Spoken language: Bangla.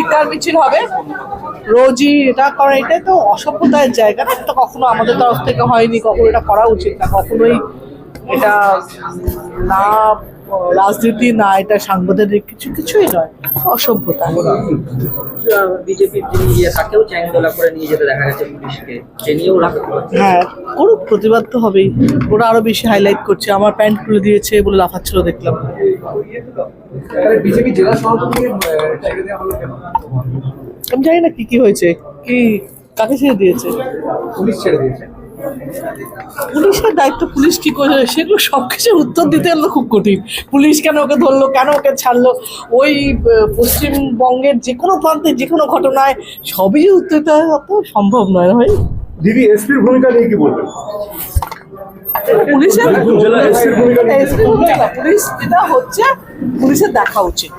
ধিক্কার মিছিল হবে। রোজই এটা করা এটা তো অসভ্যতার জায়গা। না এটা কখনো আমাদের তরফ থেকে হয়নি, কখনো এটা করা উচিত না। কখনোই এটা না রাজনীতি না এটা সাংবিধানিক কিছু কিছুই নয় অসভ্যতা। বিজেপির তাকেও চ্যাংদোলা করে নিয়ে যেতে দেখা গেছে পুলিশকে সে নিয়েও রাখতে পারছে হ্যাঁ করুক প্রতিবাদ তো হবেই। ওরা আরও বেশি হাইলাইট করছে। আমার প্যান্ট খুলে দিয়েছে বলে লাফাচ্ছিল দেখলাম। বিজেপি জেলা আমি জানি না কি কি হয়েছে কি কাকে ছেড়ে দিয়েছে? পুলিশ ছেড়ে দিয়েছে। পুলিশের দায়িত্ব পুলিশ কি করে? সেগুলো সব কিছুর উত্তর দিতে হলে খুব কঠিন। পুলিশ কেন ওকে ধরলো কেন ওকে ছাড়লো? ওই পশ্চিমবঙ্গের যে কোনো প্রান্তে যে কোনো ঘটনায় সবই যে উত্তর দিতে হয় অত সম্ভব নয় ভাই। দিদি এসপির ভূমিকা নিয়ে কি বলবেন? পুলিশের পুলিশ যেটা হচ্ছে পুলিশের দেখা উচিত।